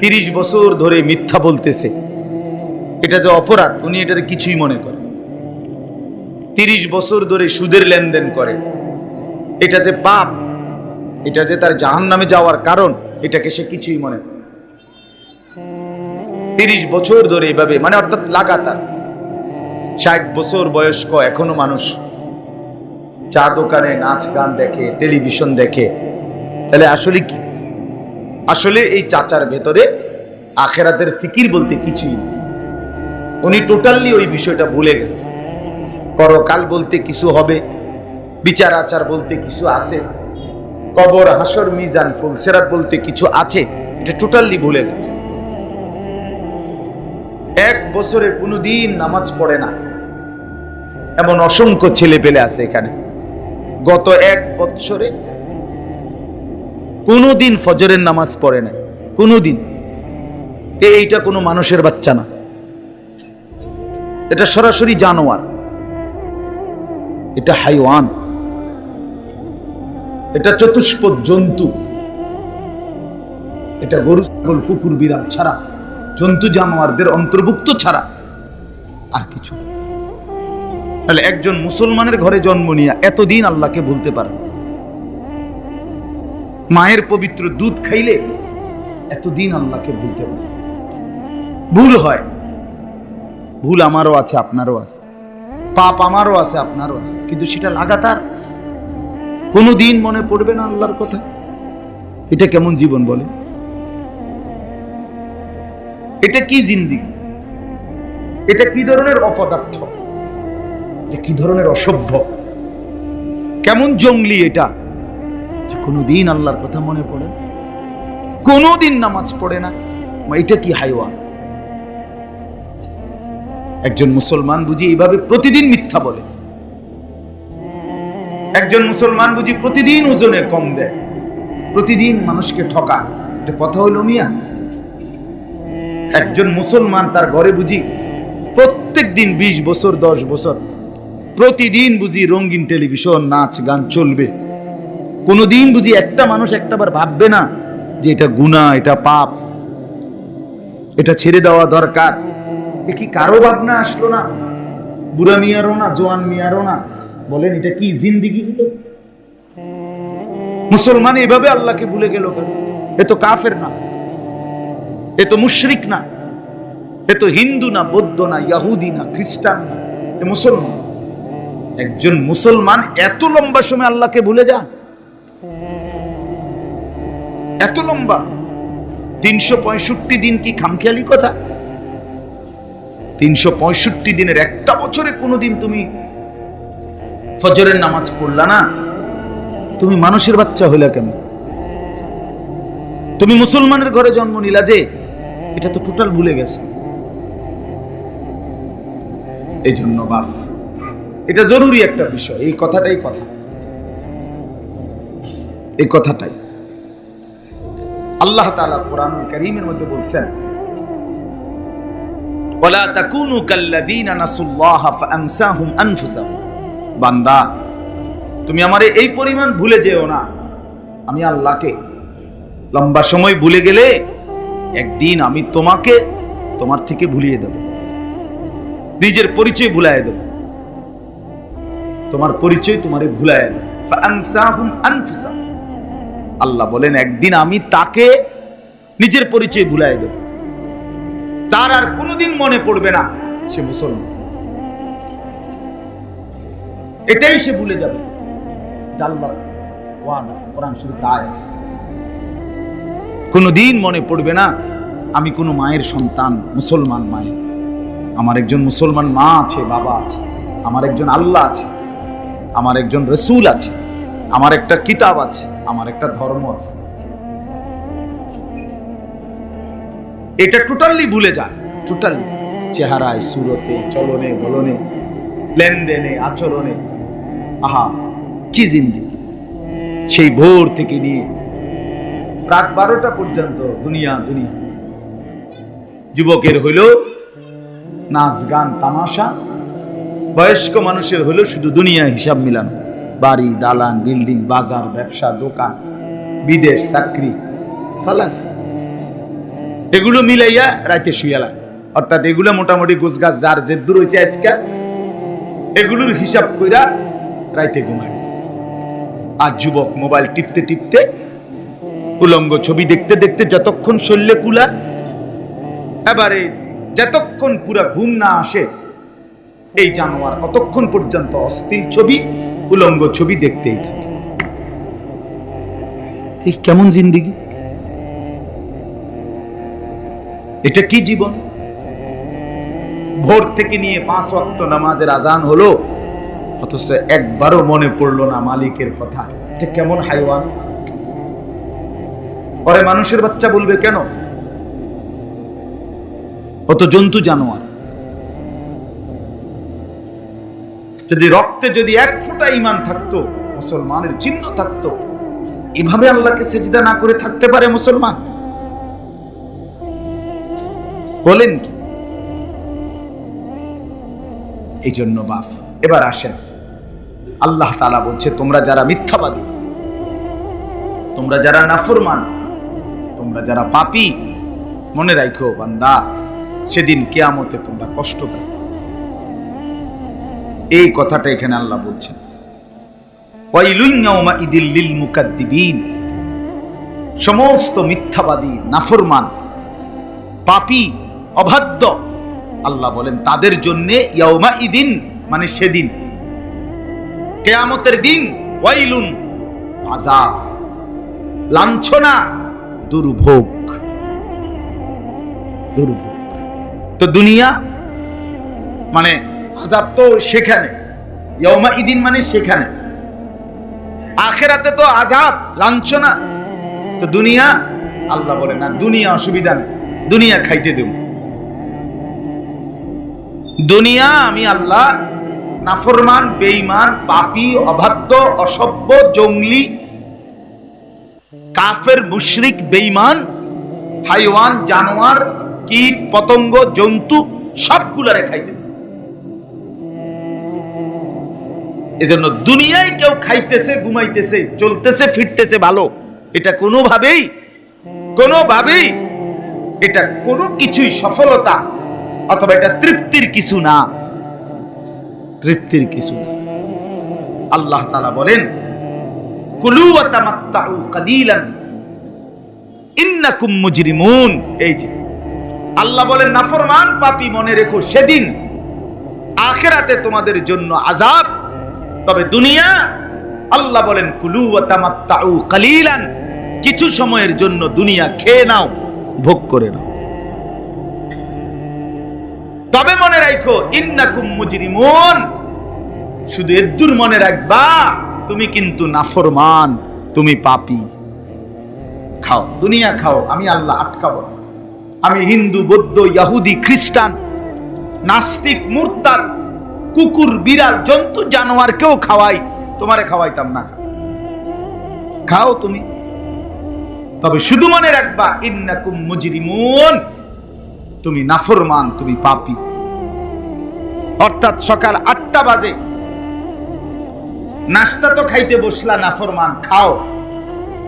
তিরিশ বছর ধরে মিথ্যা বলতেছে। এটা যে অপরাধ, উনি এটার কিছুই মনে করে তিরিশ বছর ধরে সুদের লেনদেন করে। এটা যে পাপ, এটা যে তার জাহান নামে যাওয়ার কারণ, এটাকে সে কিছুই মনে করে তিরিশ বছর ধরে এভাবে মানে অর্থাৎ লাগাতার। ষাট বছর বয়স্ক, এখনও মানুষ চা দোকানে নাচ গান দেখে, টেলিভিশন দেখে। তাহলে আসলে কি? আসলে এই চাচার ভেতরে আখেরাতের ফিকির বলতে কিছুই নেই। উনি টোটালি ওই বিষয়টা ভুলে গেছে। পরকাল বলতে কিছু হবে, বিচার আচার বলতে কিছু আছে, কবর, হাসর, মিজান, ফুলসেরাত বলতে কিছু আছে, এটা টোটালি ভুলে গেছে। এক বছরে কোনোদিন নামাজ পড়ে না। এমন অসংখ্য ছেলে পেলে আছে এখানে। গত এক বছরে কোনোদিন ফজরের নামাজ পড়ে না কোনোদিন। এ এইটা কোনো মানুষের বাচ্চা না। এটা সরাসরি জানোয়ার। এটা হাইওয়ান। এটা চতুষ্পদ জন্তু। এটা গরু, ছাগল, কুকুর, বিড়াল ছাড়া, জন্তু, জানোয়ারদের অন্তর্ভুক্ত ছাড়া আর কিছু তাহলে একজন মুসলমানের ঘরে জন্ম নিয়ে এতদিন আল্লাহকে ভুলতে পারে। মায়ের পবিত্র দুধ খাইলে এতদিন আল্লাহকে ভুলতে পারে ভুল হয়। ভুল আমারও আছে, আপনারও আছে। পাপ আমারও আছে, আপনারও আছে। কিন্তু সেটা লাগাতার কোনো দিন মনে পড়বে না আল্লাহর কথা। এটা কেমন জীবন বলে? এটা কি জিন্দিগি? এটা কি ধরনের অপদার্থ? কি ধরনের অসভ্য? কেমন জঙ্গলি এটা? যে কোনোদিন আল্লাহর কথা মনে পড়ে না? কোনোদিন নামাজ পড়ে না। এটা কি হাইওয়ান একজন মুসলমান বুঝি এইভাবে প্রতিদিন মিথ্যা বলে। একজন মুসলমান বুঝি প্রতিদিন ওজনে কম দেয়। প্রতিদিন মানুষকে ঠকা এটা কথা হইল মিয়া। একজন মুসলমান তার ঘরে বুঝি প্রত্যেক দিন বিশ বছর, দশ বছর প্রতিদিন বুঝি রঙিন টেলিভিশন, নাচ, গান চলবে। কোনোদিন বুঝি একটা মানুষ একটাবার ভাববে না যে এটা গুণা এটা পাপ। এটা ছেড়ে দেওয়া দরকার। এ কি কারও ভাবনা আসলো না? বুড়া মিয়ারও না, জোয়ান মিয়ারও না। বলেন, এটা কি জিন্দিগি হলো? মুসলমান এভাবে আল্লাহকে ভুলে গেল এ তো কাফের না। এ তো মুশরিক না। এ তো হিন্দু না, বৌদ্ধ না, ইয়াহুদি না, খ্রিস্টান না। এ মুসলমান। একজন মুসলমান এত লম্বা সময় আল্লাহকে ভুলে যা এত লম্বা? তিনশো পঁয়ষট্টি দিন কি খামখেয়ালি কথা? তিনশো পঁয়ষট্টি দিনের একটা বছরে কোনোদিন তুমি ফজরের নামাজ পড়লা না? তুমি মানুষের বাচ্চা হইলা কেন? তুমি মুসলমানের ঘরে জন্ম নিলা যে, এটা তো টোটাল ভুলে গেছে। এই জন্য বাস। এটা জরুরি একটা বিষয়, এই কথাটাই কথা। এই কথাটাই। আল্লাহ তাআলা কোরআনুল কারীমের মধ্যে বলছেন বান্দা, তুমি আমারে এই পরিমাণ ভুলে যেও না। আমি আল্লাহকে লম্বা সময় ভুলে গেলে একদিন আমি তোমাকে তোমার থেকে ভুলিয়ে দেব। নিজের পরিচয় ভুলাই দেব। তোমার পরিচয় তোমারে ভুলাই দেব। আনফুসাহুম। আল্লাহ বলেন, একদিন আমি তাকে নিজের পরিচয় ভুলাই দেব। তার আর কোনোদিন মনে পড়বে না সে মুসলমান। এটাই সে ভুলে যাবে। কোনোদিন মনে পড়বে না, আমি কোনো মায়ের সন্তান, মুসলমান মায়ের। আমার একজন মুসলমান মা আছে, বাবা আছে, আমার একজন আল্লাহ আছে, আমার একজন রসুল আছে, আমার একটা কিতাব আছে আমার একটা ধর্ম আছে। এটা টোটালি ভুলে যায় টোটালি চেহারায় সুরতে চলনে বলনে লেনদেনে আচরণে। আহা কি জিন্দি। সেই ভোর থেকে নিয়ে রাত বারোটা পর্যন্ত দুনিয়া দুনিয়া। যুবকের হইল নাচ গান তামাশা। বয়স্ক মানুষের হলো শুধু দুনিয়া হিসাব মিলানো। বাড়ি, দালান, বিল্ডিং, বাজার, ব্যবসা, দোকান, বিদেশ, চাকরি, খালাস এগুলো মিলাইয়া রাতে শুয়ালা অর্থাৎ এগুলো মোটামুটি গোছ গাছ যার যে দূর হয়েছে আজকে, এগুলোর হিসাব কইরা রাইতে গেছে। আর যুবক মোবাইল টিপতে টিপতে উলঙ্গ ছবি দেখতে দেখতে যতক্ষণ শরীরে কুলা, এবারে যতক্ষণ পুরা ঘুম না আসে, এই জানোয়ার অতক্ষণ পর্যন্ত অস্থির ছবি উলঙ্গ ছবি দেখতেই থাকে। এই কেমন জিন্দিগি? এটা কি জীবন? ভোর থেকে নিয়ে পাঁচ ওয়াক্ত নামাজের আজান হলো অথচ একবারও মনে পড়ল না মালিকের কথা। এটা কেমন হাইওয়ান? পরে মানুষের বাচ্চা বলবে কেন? অত জন্তু জানোয়ার। যদি রক্তে যদি এক ফোঁটা ইমান থাকতো, মুসলমানের চিহ্ন থাকতো, এভাবে আল্লাহকে সেজদা না করে থাকতে পারে মুসলমান? বলেন কি? এই জন্য বাফ, এবার আসেন। আল্লাহ তালা বলছে, তোমরা যারা মিথ্যাবাদী, তোমরা যারা নাফরমান, তোমরা যারা পাপি, মনে রাখো বান্দা, সেদিন কেয়ামতে তোমরা কষ্ট পাবে। এই কথাটা এখানে আল্লাহ বলছেন। সমস্ত মিথ্যাবাদী, নাফরমান, পাপী, অবাধ্য, আল্লাহ বলেন, তাদের জন্য ইয়াউমা ইদিন মানে সেদিন। কেয়ামতের দিন ওয়াইলুন আজাব লাঞ্ছনা, দুর্ভোগ। দুর্ভোগ। তো দুনিয়া মানে আজাব তো সেখানে ইয়মা ইদিন মানে সেখানে। আখেরাতে তো আজাব লাঞ্ছনা। তো দুনিয়া, আল্লাহ বলে না, দুনিয়া অসুবিধা নেই, দুনিয়া খাইতে দেব। দুনিয়া আমি আল্লাহ নাফরমান, বেঈমান, পাপী, অবাধ্য, অসভ্য, জঙ্গলি, কাফের, মুশরিক বেইমান হাইওয়ান, জানোয়ার, কীট, পতঙ্গ, জন্তু, সবগুলারে খাইতে এজন্য দুনিয়ায় কেউ খাইতেছে, ঘুমাইতেছে, চলতেছে, ফিরতেছে ভালো। এটা কোনোভাবেই কোনোভাবেই এটা কোনো কিছুই সফলতা অথবা এটা তৃপ্তির কিছু না। তৃপ্তির কিছু না। আল্লাহ তাআলা বলেন, কুলু তামাত্তাউ কালিলান, ইন্নাকুম মুজরিমুন। এই যে, আল্লাহ বলেন, নাফরমান পাপী মনে রেখো সেদিন। আখেরাতে তোমাদের জন্য আজাব তবে দুনিয়া, আল্লাহ বলেন, কুলু তামাত্তাউ কালিলান। কিছু সময়ের জন্য দুনিয়া খেয়ে নাও, ভোগ করে নাও। তবে মনে রাখো ইন্নাকুম মুজরিমুন। শুধু এদ্দুর মনে রাখবা, তুমি কিন্তু নাফরমান, তুমি পাপী। খাও, দুনিয়া খাও, আমি আল্লাহ আটকাবো আমি হিন্দু, বৌদ্ধ ইয়াহুদি খ্রিস্টান, নাস্তিক মুরতাদ কুকুর, বিড়াল, জন্তু জানোয়ার কেউ খাওয়াই। তোমারে খাওয়াইতাম না খাও। তুমি। তবে শুধু মনে রাখবা, ইন্নাকুম মুজরিমুন। তুমি নাফরমান, তুমি পাপী। অর্থাৎ সকাল আটটা বাজে। নাস্তা তো খাইতে বসলা নাফরমান, খাও।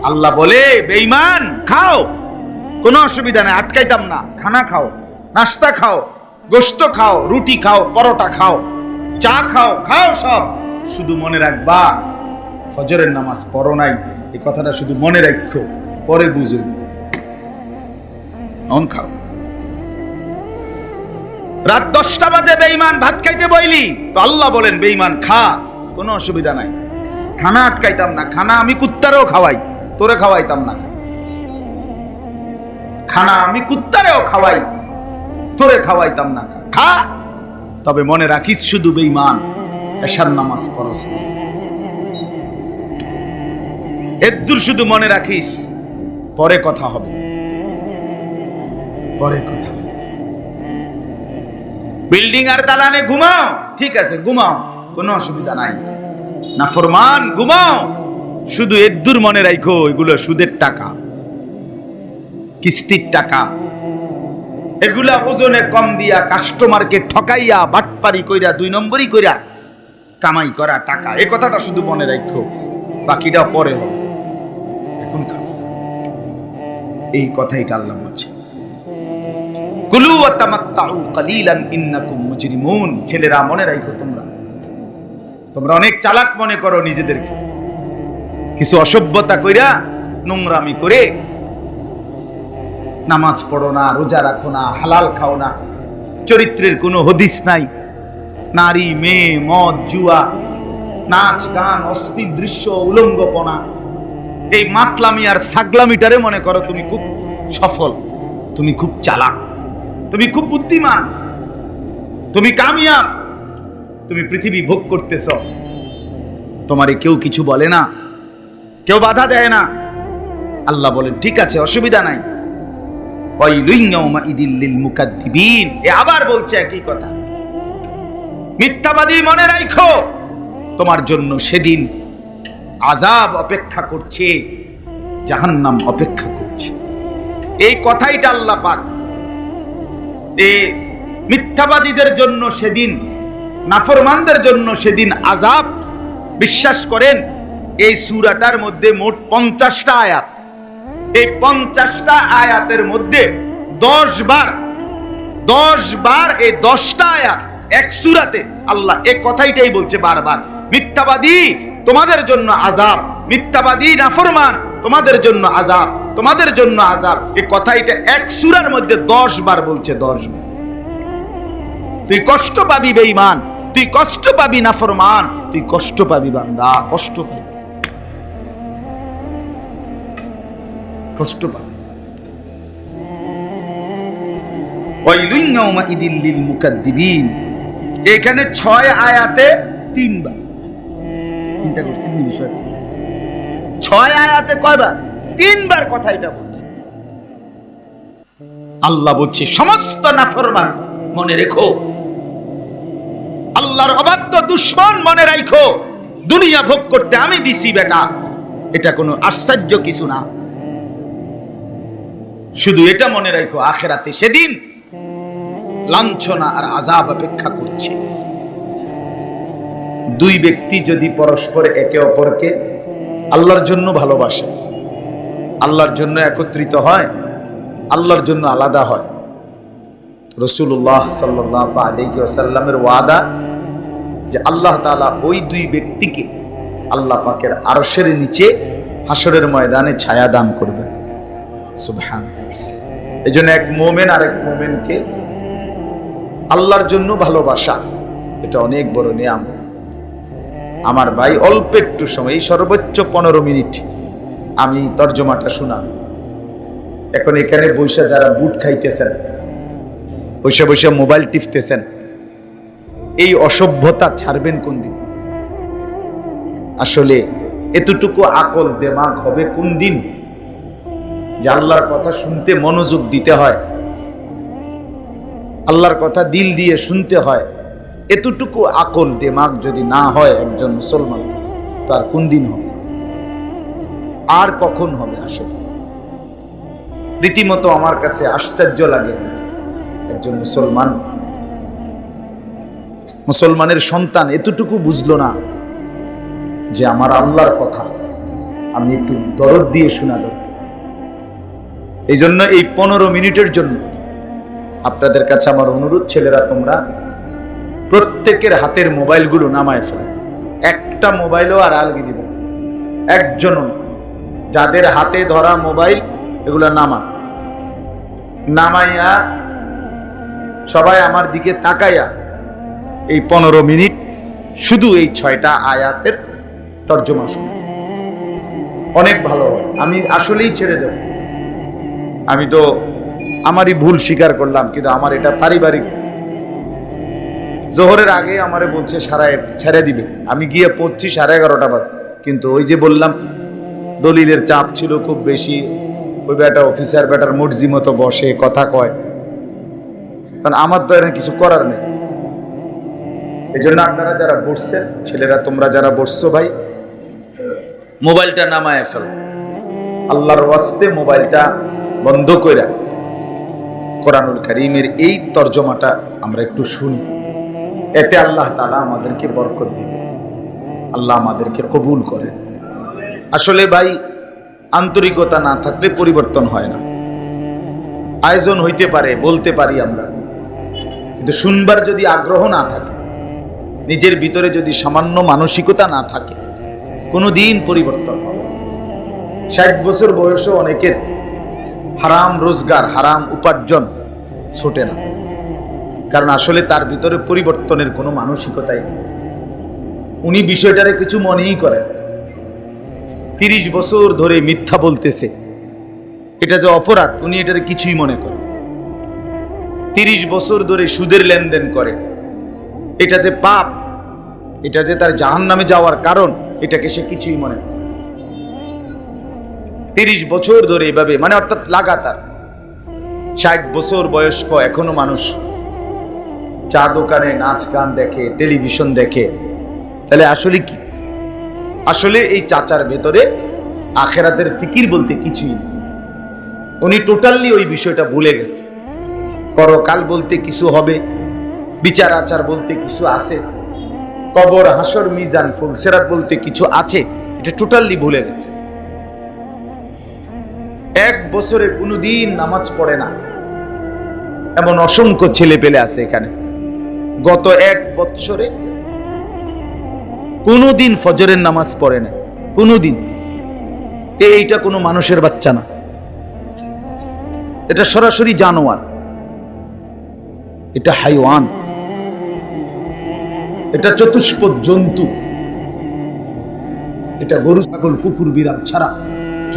আল্লাহ বলে বেইমান খাও। কোনো অসুবিধা নেই, আটকাইতাম না। খানা খাও, নাস্তা খাও গোস্ত খাও, রুটি খাও, পরোটা খাও। চা খাও খাও সব। শুধু মনে রাখবা, ফজরের নামাজ পড়ো নাই, এই কথাটা শুধু মনে রাখো পরে বুঝো। অন খাও। রাত দশটা বাজে বেঈমান ভাত খাইতে বইলি, তো আল্লাহ বলেন, বেঈমান, খা, কোনো অসুবিধা নাই। খানা আটকাইতাম না, খানা আমি কুত্তারেও খাওয়াই, তোরে খাওয়াইতাম না। খানা আমি কুত্তারেও খাওয়াই, তোরে খাওয়াইতাম না। খা তবে মনে রাখিস শুধু বেঈমান, এশার নামাজ পরস না। এদ্দুর শুধু মনে রাখিস, পরে কথা হবে। পরে কথা বিল্ডিং আর দালানে ঘুমাও। ঠিক আছে, ঘুমাও, কোনো অসুবিধা নাই। না ফরমান, ঘুমাও। শুধু এদ্দুর মনে রাখো এগুলো সুদের টাকা, কিস্তির টাকা। এগুলা ওজনে কম দিয়া কাস্টমারকে ঠকাইয়া বাটপারি কইরা, দুই নম্বরই কইরা কামাই করা টাকা। এই কথাটা শুধু মনে রাখো বাকিটা পরে হবে। এখন এই কথাইটা আল্লাহ বলছে। কুলু ওয়া তামাত্তাউ কালিলান ইন্নাকুম মুজরিমুন। ছেলেরা, মনে রাখো তোমরা তোমরা অনেক চালাক মনে করো নিজেদেরকে। কিছু অসভ্যতা কইরা নোংরামি করে নামাজ পড়ো না, রোজা রাখো না, হালাল খাও না। চরিত্রের কোনো হদিস নাই। নারী, মেয়ে, মদ, জুয়া, নাচ, গান, অস্থির দৃশ্য, উলঙ্গপনা। এই মাতলামি আর সাগলামিটারে মনে করো তুমি খুব সফল, তুমি খুব চালাক, তুমি খুব বুদ্ধিমান, তুমি কামিয়াব, তুমি পৃথিবী ভোগ করতেছ। তোমারে কেউ কিছু বলে না, কেউ বাধা দেয় না। আল্লাহ বলেন, ঠিক আছে, অসুবিধা নাই। এ আবার বলছে একই কথা। মিথ্যাবাদী মনে রাখো তোমার জন্য সেদিন আজাব অপেক্ষা করছে, জাহান্নাম অপেক্ষা করছে। এই কথাইটা আল্লাহ পাক। এ মিথ্যাবাদীদের জন্য সেদিন, নাফরমানদের জন্য সেদিন আজাব বিশ্বাস করেন, এই সূরাটার মধ্যে মোট পঞ্চাশটা আয়াত। এই পঞ্চাশটা আয়াতের মধ্যে দশ বার দশ বার এই দশটা আয়াত এক সুরাতে আল্লাহ এ কথাইটাই বলছে বারবার। মিথ্যাবাদী তোমাদের জন্য আজাব মিথ্যাবাদী নাফরমান তোমাদের জন্য আজাব তোমাদের জন্য আজাব এই কথাইটা এক সুরার মধ্যে দশ বার বলছে, দশ বার। তুই কষ্ট পাবি বেঈমান, তুই কষ্ট পাবি নাফরমান, তুই কষ্ট পাবি বান্দা, কষ্ট পাবি। কষ্ট এখানে ছয় আয়াতে তিনবার। চিন্তা করছেন এই বিষয়টা ছয় আয়াতে কয়বার? তিনবার কথা এটা বলছে। আল্লাহ বলছে, সমস্ত নাফরমান মনে রেখো। আল্লাহর অবাধ্য দুশ্মন মনে রাখো দুনিয়া ভোগ করতে আমি দিছি বেটা। এটা কোনো আশ্চর্য কিছু না। শুধু এটা মনে রাখো, আখেরাতে সেদিন লাঞ্ছনা আর আজাব অপেক্ষা করছে। দুই ব্যক্তি যদি পরস্পর একে অপরকে আল্লাহর জন্য ভালোবাসে, আল্লাহর জন্য একত্রিত হয়, আল্লাহর জন্য আলাদা হয়। রসুল্লাহ আসাল্লামের ওয়াদা যে আল্লাহ তালা ওই দুই ব্যক্তিকে আল্লাহ পাকের আরসের নিচে হাসরের ময়দানে ছায়া দান করবেন। সুবহান। এই জন্য এক মোমেন আর এক মোমেনকে আল্লাহর জন্য ভালোবাসা, এটা অনেক বড় নিয়াম। আমার ভাই অল্প একটু সময়, এই সর্বোচ্চ পনেরো মিনিট আমি তর্জমাটা শোনা এখন এখানে বৈশা যারা বুট খাইতেছেন, বৈশা বৈশা মোবাইল টিপতেছেন, এই অসভ্যতা ছাড়বেন কোন দিন? আসলে এতটুকু আকল, দেমাগ হবে কোন দিন? যে আল্লাহর কথা শুনতে মনোযোগ দিতে হয়, আল্লাহর কথা দিল দিয়ে শুনতে হয়, এতটুকু আকল দেমাগ যদি না হয় একজন মুসলমান, তার কোন দিন হবে? আর কখন হবে আসলে? রীতিমতো আমার কাছে আশ্চর্য লাগে একজন মুসলমান, মুসলমানের সন্তান এতটুকু বুঝলো না যে আমার আল্লাহর কথা আমি একটু দরদ দিয়ে শোনা দরকার। এই জন্য এই পনেরো মিনিটের জন্য আপনাদের কাছে আমার অনুরোধ, ছেলেরা, তোমরা প্রত্যেকের হাতের মোবাইলগুলো নামায় ফেলে। একটা মোবাইলও আর আলগি দিব একজনও যাদের হাতে ধরা মোবাইল, এগুলো নামা। নামাইয়া সবাই আমার দিকে তাকাইয়া এই পনেরো মিনিট শুধু এই ছয়টা আয়াতের তর্জমা শুনি। অনেক ভালো। আমি আসলেই ছেড়ে দেব। আমি তো আমারই ভুল স্বীকার করলাম, কিন্তু আমার এটা পারিবারিক। জোহরের আগে আমারে বলছে, সারায়, ছেড়ে দিবে। আমি গিয়ে পড়ছি সাড়ে এগারোটা বাজে। কিন্তু ওই যে বললাম, দলিলের চাপ ছিল খুব বেশি। ওই বেটা অফিসার, বেটার মর্জি মতো বসে, কথা কয়। কারণ আমার তো এখানে কিছু করার নেই। এই জন্য আপনারা যারা বসছেন, ছেলেরা তোমরা যারা বসছো ভাই, মোবাইলটা নামায় ফেলো। আল্লাহর ওয়াস্তে মোবাইলটা বন্ধ কইরা কোরআনুল করিমের এই তর্জমাটা আমরা একটু শুনি। এতে আল্লাহ তালা আমাদেরকে বরকত দিবে। আল্লাহ আমাদেরকে কবুল করে আসলে ভাই, আন্তরিকতা না থাকলে পরিবর্তন হয় না। আয়োজন হইতে পারে, বলতে পারি আমরা। কিন্তু শুনবার যদি আগ্রহ না থাকে, নিজের ভিতরে যদি সামান্য মানসিকতা না থাকে কোনো দিন পরিবর্তন হবে। ষাট বছর বয়সে অনেকের হারাম রোজগার, হারাম উপার্জন ছোটে না। কারণ আসলে তার ভিতরে পরিবর্তনের কোনো মানসিকতাই নেই। উনি বিষয়টারে কিছু মনেই করেন তিরিশ বছর ধরে মিথ্যা বলতেছে। এটা যে অপরাধ, উনি এটার কিছুই মনে করেন তিরিশ বছর ধরে সুদের লেনদেন করে। এটা যে পাপ, এটা যে তার জাহান নামে যাওয়ার কারণ, এটাকে সে কিছুই মনে করে। তিরিশ বছর ধরে এভাবে মানে অর্থাৎ লাগাতার। ষাট বছর বয়স্ক এখনও মানুষ চা দোকানে নাচ গান দেখে, টেলিভিশন দেখে। তাহলে আসলে কি? আসলে এই চাচার ভেতরে আখেরাতের ফিকির বলতে কিছুই নেই। উনি টোটালি ওই বিষয়টা ভুলে গেছে। পরকাল বলতে কিছু হবে, বিচার আচার বলতে কিছু আছে, কবর, হাসর, মিজান, ফুলসেরাত বলতে কিছু আছে, এটা টোটালি ভুলে গেছে। এক বছরে কোনোদিন নামাজ পড়ে না। এমন অসংখ্য ছেলে পেলে আছে এখানে। গত এক বৎসরে কোনোদিন ফজরের নামাজ পড়ে না। কোনোদিন। এইটা কোনো মানুষের বাচ্চা না। এটা সরাসরি জানোয়ার। এটা হাইওয়ান। এটা চতুষ্পদ জন্তু। এটা গরু, ছাগল, কুকুর, বিড়াল ছাড়া।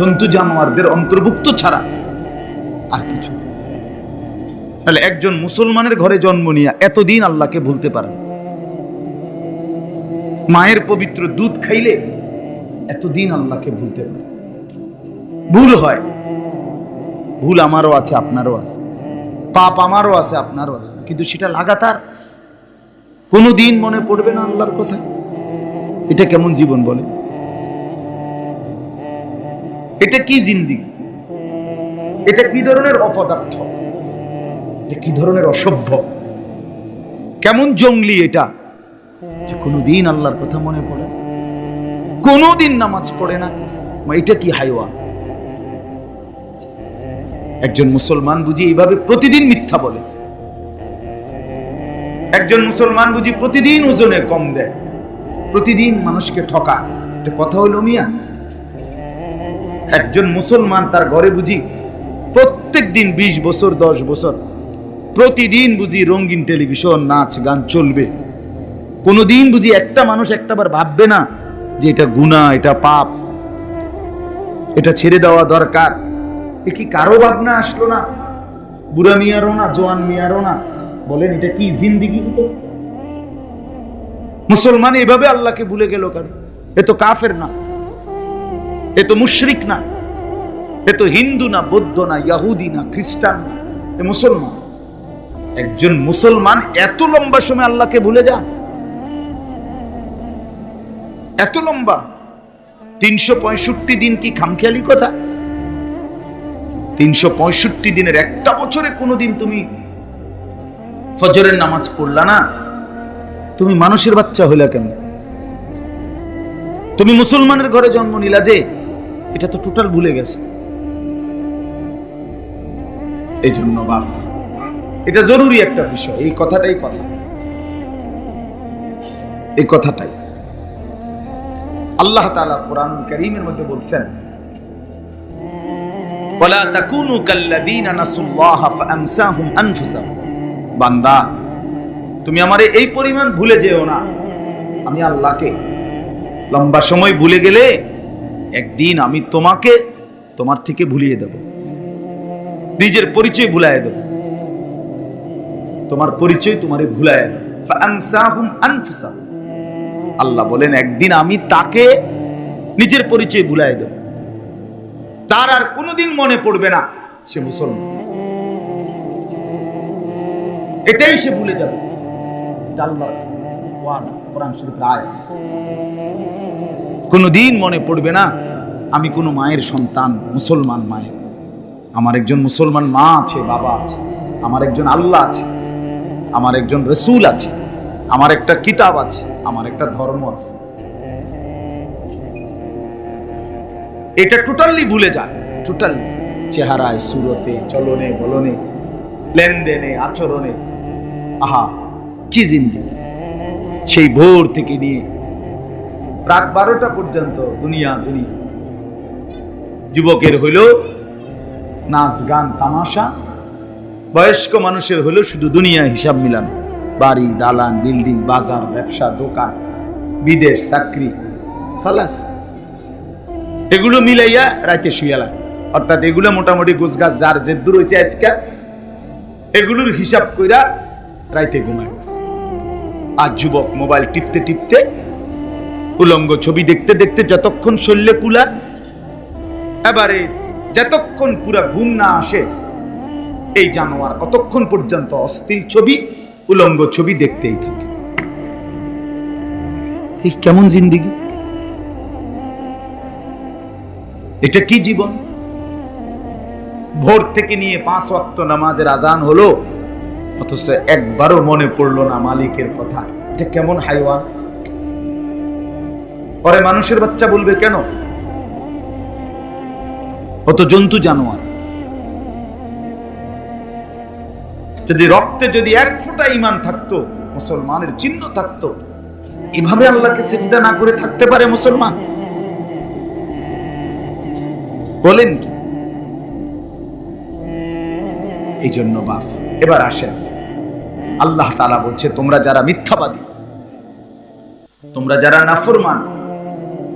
জন্তু জানোয়ারদের অন্তর্ভুক্ত ছাড়া আর কিছু। তাহলে একজন মুসলমানের ঘরে জন্ম নিয়ে এতদিন আল্লাহকে ভুলতে পারে মায়ের পবিত্র দুধ খাইলে এতদিন আল্লাহকে ভুলতে পারে ভুল হয়। ভুল আমারও আছে, আপনারও আছে। পাপ আমারও আছে, আপনারও আছে। কিন্তু সেটা লাগাতার কোনো দিন মনে পড়বে না আল্লাহর কথা। এটা কেমন জীবন বলে এটা কি জিন্দিগি এটা কি ধরনের অপদার্থ? এটা কি ধরনের অসভ্য? কেমন জঙ্গলি এটা? যে কোনোদিন আল্লাহর কথা মনে পড়ে। কোনোদিন নামাজ পড়ে না। এটা কি হাইওয়া একজন মুসলমান বুঝি এইভাবে প্রতিদিন মিথ্যা বলে। একজন মুসলমান বুঝি প্রতিদিন ওজনে কম দেয়। প্রতিদিন মানুষকে ঠকা এটা কথা হইল মিয়া একজন মুসলমান তার ঘরে বুঝি প্রত্যেক দিন বিশ বছর, দশ বছর, প্রতিদিন বুঝি রঙিন টেলিভিশন, নাচ, গান চলবে। কোনোদিন বুঝি একটা মানুষ একটাবার ভাববে না যে এটা গুণা, এটা পাপ, এটা ছেড়ে দেওয়া দরকার। এ কি কারও ভাবনা আসলো না? বুড়া মিয়ারও না, জোয়ান মিয়ারও না। বলেন, এটা কি জিন্দিগি? মুসলমান এভাবে আল্লাহকে ভুলে গেল কেন? এ তো কাফের না। এ তো মুশরিক না, এ তো হিন্দু না, বৌদ্ধ না, ইয়াহুদি না, খ্রিস্টান না, এ মুসলমান। একজন মুসলমান এত লম্বা সময় আল্লাহকে ভুলে যা এত লম্বা? তিনশো পঁয়ষট্টি দিন কি খামখেয়ালি কথা? তিনশো পঁয়ষট্টি দিনের একটা বছরে কোনোদিন তুমি ফজরের নামাজ পড়লা না? তুমি মানুষের বাচ্চা হইলা কেন? তুমি মুসলমানের ঘরে জন্ম নিলা যে এটা তো টোটাল ভুলে গেছে। এই জন্য বাফ। এটা জরুরি একটা বিষয়, এই কথাটাই কথা। এই কথাটাই। আল্লাহ তাআলা কোরআনুল কারীমের মধ্যে বলছেন, ওয়ালা তাকুনু কাল্লাযীনা নাসুল্লাহ ফাআনসাহুম আনফুসাহুম। বান্দা, তুমি আমারে এই পরিমাণ ভুলে যেও না। আমি আল্লাহকে লম্বা সময় ভুলে গেলে একদিন আমি তোমাকে তোমার থেকে ভুলিয়ে দেব। নিজের পরিচয় ভুলায় দেব। তোমার পরিচয় তোমারে ভুলায় দেব। আল্লাহ বলেন একদিন আমি তাকে নিজের পরিচয় ভুলায় দেব। তার আর কোনোদিন মনে পড়বে না সে মুসলমান। এটাই সে ভুলে যাবে। ওয়াদা, কোরআন শরীফের আয়াত। কোনোদিন মনে পড়বে না, আমি কোনো মায়ের সন্তান, মুসলমান মায়ের আমার একজন মুসলমান মা আছে, বাবা আছে, আমার একজন আল্লাহ আছে, আমার একজন রসুল আছে, আমার একটা কিতাব আছে, আমার একটা ধর্ম আছে। এটা টোটালি ভুলে যায় টোটালি চেহারায়, সুরতে, চলনে, বলনে, লেনদেনে, আচরণে। আহা, কি জিন্দি সেই ভোর থেকে নিয়ে রাত বারোটা পর্যন্ত দুনিয়া দুনিয়া। যুবকের হইল নাচ, গান, তামাশা। বয়স্ক মানুষের হলো শুধু দুনিয়া হিসাব মিলান। বাড়ি, দালান, বিল্ডিং, বাজার, ব্যবসা, দোকান, বিদেশ, চাকরি, খালাস। এগুলো মিলাইয়া রাতে শুয়ালা অর্থাৎ এগুলো মোটামুটি গুছগাছ, যার যে দূর হয়েছে আজকে, এগুলোর হিসাব কইরা রাইতে ঘুমায় আর যুবক মোবাইল টিপতে টিপতে উলঙ্গ ছবি দেখতে দেখতে যতক্ষণ শরীরে কুলা, এবারে যতক্ষণ পুরা ঘুম না আসে, এই জানোয়ার অতক্ষণ পর্যন্ত অস্থির ছবি, উলঙ্গ ছবি দেখতেই থাকে। এই কেমন জিন্দিগি? এটা কি জীবন? ভোর থেকে নিয়ে পাঁচ ওয়াক্ত নামাজের আজান হলো, অথচ একবারও মনে পড়ল না মালিকের কথা। এটা কেমন হাইওয়ান? পরে মানুষের বাচ্চা বলবে, কেন? অত জন্তু জানোয়ার। যদি রক্তে যদি এক ফোঁটা ইমান থাকতো, মুসলমানের চিহ্ন থাকতো, এভাবে আল্লাহকে সেজদা না করে থাকতে পারে মুসলমান? বলেন কি? এই জন্য বাফ, এবার আসেন। আল্লাহ তালা বলছে, তোমরা যারা মিথ্যাবাদী, তোমরা যারা নাফরমান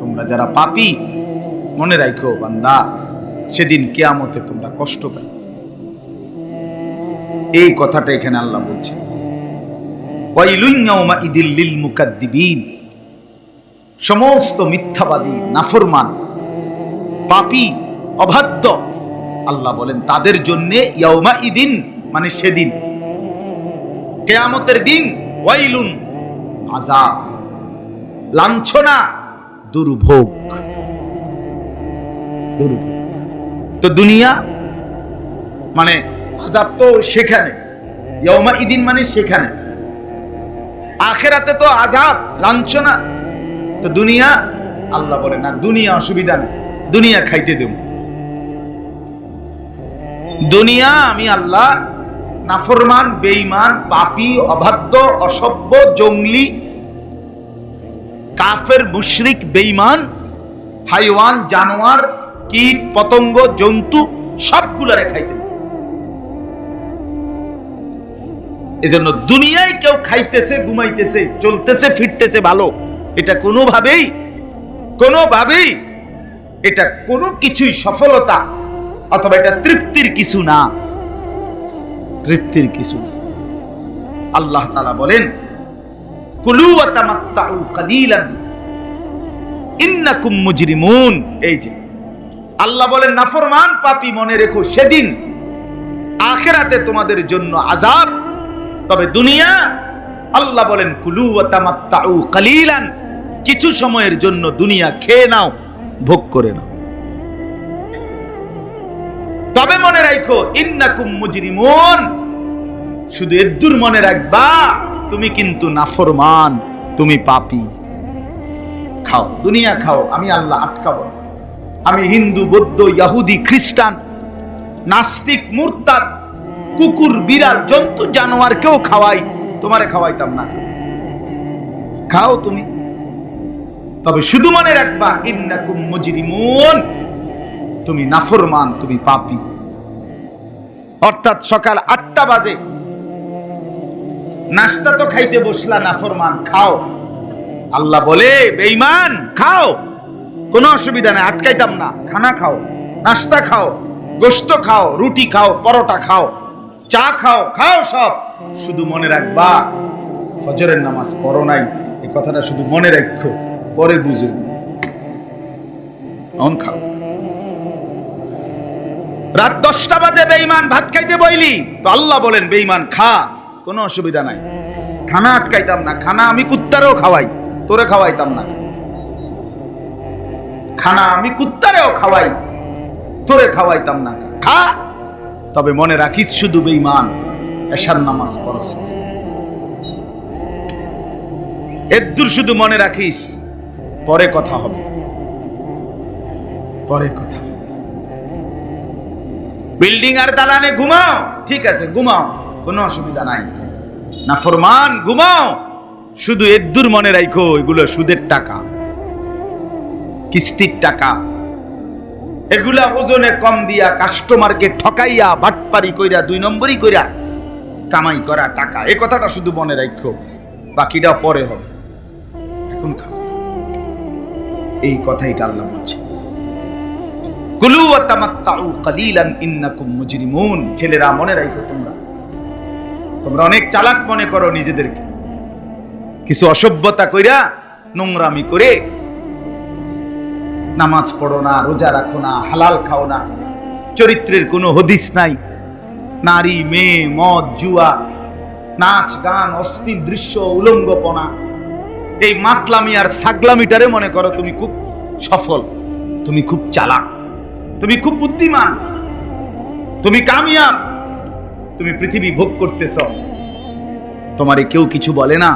তোমরা যারা পাপী, মনে রাখো বান্দা, সেদিন কেয়ামতে তোমরা কষ্ট পাবে। এই কথাটা এখানে আল্লাহ বলছেন। সমস্ত মিথ্যাবাদী, নাফরমান, পাপী, অবাধ্য, আল্লাহ বলেন, তাদের জন্য ইয়াউমা ইদিন মানে সেদিন। কেয়ামতের দিন ওয়াইলুন আজাব লাঞ্ছনা দুর্ভোগ। তো দুনিয়া মানে আজাব তো সেখানে ইয়মা ইদিন মানে সেখানে। আখেরাতে তো আজাব, লাঞ্ছনা। তো দুনিয়া, আল্লাহ বলে, না, দুনিয়া অসুবিধা নেই, দুনিয়া খাইতে দেব। দুনিয়া, আমি আল্লাহ, নাফরমান বেইমান পাপী, অবাধ্য, অসভ্য, জঙ্গলি কাফের, মুশরিক, বেঈমান, হাইওয়ান, জানোয়ার, কীট, পতঙ্গ, জন্তু সবগুলারে খাইতে দেব এজন্য দুনিয়ায় কেউ খাইতেছে, ঘুমাইতেছে, চলতেছে, ফিরতেছে ভালো। এটা কোনোভাবেই কোনোভাবেই এটা কোনো কিছুই সফলতা অথবা এটা তৃপ্তির কিছু না। তৃপ্তির কিছু না। আল্লাহ তাআলা বলেন কুলু ওয়া তামাত্তাউ কালিলান। ইন্নাকুম এই যে, আল্লাহ বলেন, নাফরমান পাপী মনে রেখো সেদিন। আখেরাতে তোমাদের জন্য আজাব তবে দুনিয়া, আল্লাহ বলেন, কুলু ওয়া তামাত্তাউ কালিলান। কিছু সময়ের জন্য দুনিয়া খেয়ে নাও, ভোগ করে নাও। তবে মনে রাখো ইন্নাকুম মুজরিমুন। শুধু এদ্দুর মনে রাখবা, তুমি কিন্তু নাফরমান, তুমি পাপি। খাও, দুনিয়া খাও, আমি আল্লাহ আটকাবো আমি হিন্দু, বৌদ্ধ, ইয়াহুদি, খ্রিস্টান, নাস্তিক, মুরতাদ, কুকুর, বিড়াল, জন্তু জানোয়ারকেও খাওয়াই, তোমারে খাওয়াইতাম না। খাও তুমি। তবে শুধু মনে রাখবা, ইন্নাকুম মুজরিমুন, তুমি নাফরমান, তুমি পাপি। অর্থাৎ সকাল আটটা বাজে নাস্তা তো খাইতে বসলা নাফরমান খাও। আল্লাহ বলে, বেঈমান, খাও। কোনো অসুবিধা নাই, আটকাইতাম না। খানা খাও, নাস্তা খাও, গোস্ত খাও, রুটি খাও, পরোটা খাও, চা খাও খাও সব। শুধু মনে রাখবা, ফজরের নামাজ পড়ো নাই, এই কথাটা শুধু মনে রাখো, পরে বুঝো। অন খাও। রাত দশটা বাজে, বেঈমান, ভাত খাইতে বইলি। তো আল্লাহ বলেন, বেঈমান, খা। কোনো অসুবিধা নাই। খানা আটকাইতাম না, খানা আমি কুত্তারেও খাওয়াই, তোরে খাওয়াইতাম না। খানা আমি কুত্তারেও খাওয়াই, তোরে খাওয়াইতাম না। খা। তবে মনে রাখিস শুধু বেঈমান, এশার নামাজ পড়স এদ্দুর শুধু মনে রাখিস, পরে কথা হবে। পরে কথা বিল্ডিং আর দালানে ঘুমাও। ঠিক আছে, ঘুমাও। কোনো অসুবিধা নাই। না ফরমান, ঘুমাও। শুধু এদ্দুর মনে রাখো এগুলো সুদের টাকা। কিস্তির টাকা। এগুলা ওজনে কম দিয়া কাস্টমারকে ঠকাইয়া, বাটপারি কইরা, দুই নম্বরই কইরা কামাই করা টাকা। এ কথাটা শুধু মনে রাখো বাকিটা পরে হবে। এখন খাও। এই কথাইটা আল্লাহ বলছে। কুলু ওয়া তামাত্তাউ কালিলান ইন্নাকুম মুজরিমুন। ছেলেরা মনে রাখো তোমরা। তোমরা অনেক চালাক মনে করো নিজেদেরকে। কিছু অসভ্যতা কইরা নোংরামি করে নামাজ পড়ো না, রোজা রাখো না, হালাল খাও না। চরিত্রের কোনো হদিস নাই। নারী, মেয়ে, মদ, জুয়া, নাচ, গান, অস্থির দৃশ্য, উলঙ্গপনা। এই মাতলামি আর সাগলামিটারে মনে করো তুমি খুব সফল, তুমি খুব চালাক, তুমি খুব বুদ্ধিমান, তুমি কামিয়াব। তুমি পৃথিবী ভোগ করতেছ। তোমারে কেউ কিছু বলে না,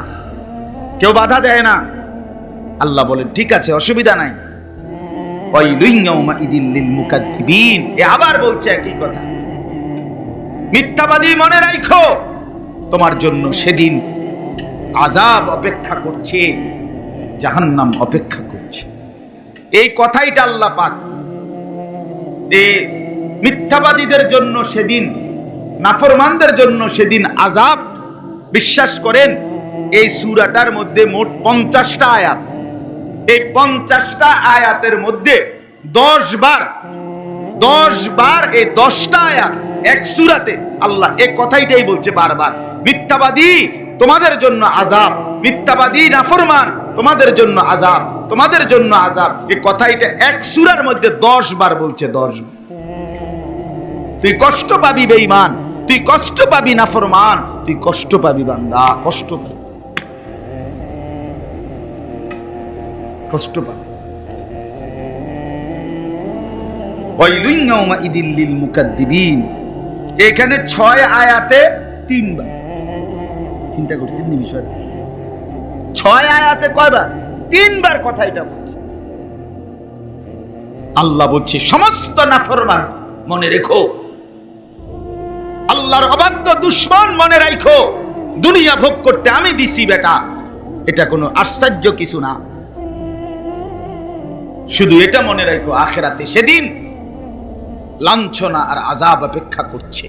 কেউ বাধা দেয় না। আল্লাহ বলে, ঠিক আছে, অসুবিধা নাই। আবার বলছে একই কথা। মিথ্যাবাদী মনে রাখো তোমার জন্য সেদিন আজাব অপেক্ষা করছে, জাহান্নাম অপেক্ষা করছে। এই কথাইটা আল্লাহ পাক। মিথ্যাবাদীদের জন্য সেদিন নাফরমানদের জন্য সেদিন আজাব বিশ্বাস করেন, এই সূরাটার মধ্যে মোট পঞ্চাশটা আয়াত। এই পঞ্চাশটা আয়াতের মধ্যে দশ বার দশ বার এই দশটা আয়াত এক সুরাতে আল্লাহ এই কথাইটাই বলছে বারবার। মিথ্যাবাদী তোমাদের জন্য আজাব মিথ্যাবাদী নাফরমান তোমাদের জন্য আজাব তোমাদের জন্য আজাব এই কথাইটা এক সুরার মধ্যে দশ বার বলছে, দশ তুই কষ্ট পাবি বেঈমান। তুই কষ্ট পাবি নাফরমান তুই কষ্ট পাবি বান্দা, কষ্ট পাবি। কষ্ট পাবে। এখানে ছয় আয়াতে তিনবার। চিন্তা নি বিষয়টা ছয় আয়াতে কয়বার? তিনবার কথা এটা বলছে। আল্লাহ বলছে, সমস্ত নাফরমান মনে রেখো। আল্লাহর অবাধ্য দুশ্মন মনে রাখো দুনিয়া ভোগ করতে আমি দিছি, বেটা। এটা কোনো আশ্চর্য কিছু না। শুধু এটা মনে রাখো আখেরাতে সেদিন লাঞ্ছনা আর আজাব অপেক্ষা করছে।